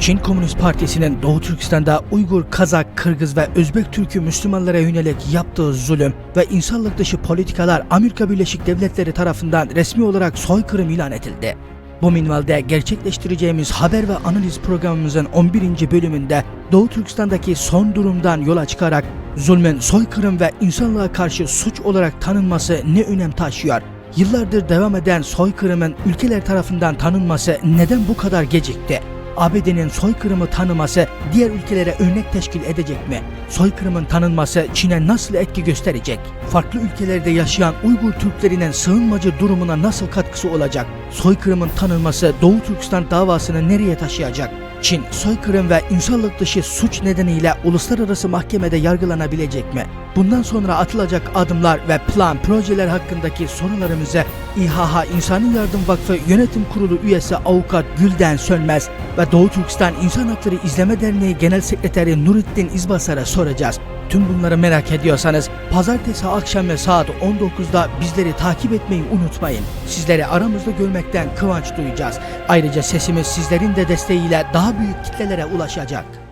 Çin Komünist Partisi'nin Doğu Türkistan'da Uygur, Kazak, Kırgız ve Özbek Türk'ü Müslümanlara yönelik yaptığı zulüm ve insanlık dışı politikalar Amerika Birleşik Devletleri tarafından resmi olarak soykırım ilan edildi. Bu minvalde gerçekleştireceğimiz haber ve analiz programımızın 11. bölümünde Doğu Türkistan'daki son durumdan yola çıkarak zulmün soykırım ve insanlığa karşı suç olarak tanınması ne önem taşıyor? Yıllardır devam eden soykırımın ülkeler tarafından tanınması neden bu kadar gecikti? ABD'nin soykırımı tanıması diğer ülkelere örnek teşkil edecek mi? Soykırımın tanınması Çin'e nasıl etki gösterecek? Farklı ülkelerde yaşayan Uygur Türklerinin sığınmacı durumuna nasıl katkısı olacak? Soykırımın tanınması Doğu Türkistan davasını nereye taşıyacak? Çin soykırım ve insanlık dışı suç nedeniyle uluslararası mahkemede yargılanabilecek mi? Bundan sonra atılacak adımlar ve plan projeler hakkındaki sorularımızı İHH İnsani Yardım Vakfı Yönetim Kurulu üyesi avukat Gülden Sönmez ve Doğu Türkistan İnsan Hakları İzleme Derneği Genel Sekreteri Nurettin İzbasar'a soracağız. Tüm bunları merak ediyorsanız pazartesi akşamı saat 19'da bizleri takip etmeyi unutmayın. Sizleri aramızda görmekten kıvanç duyacağız. Ayrıca sesimiz sizlerin de desteğiyle daha büyük kitlelere ulaşacak.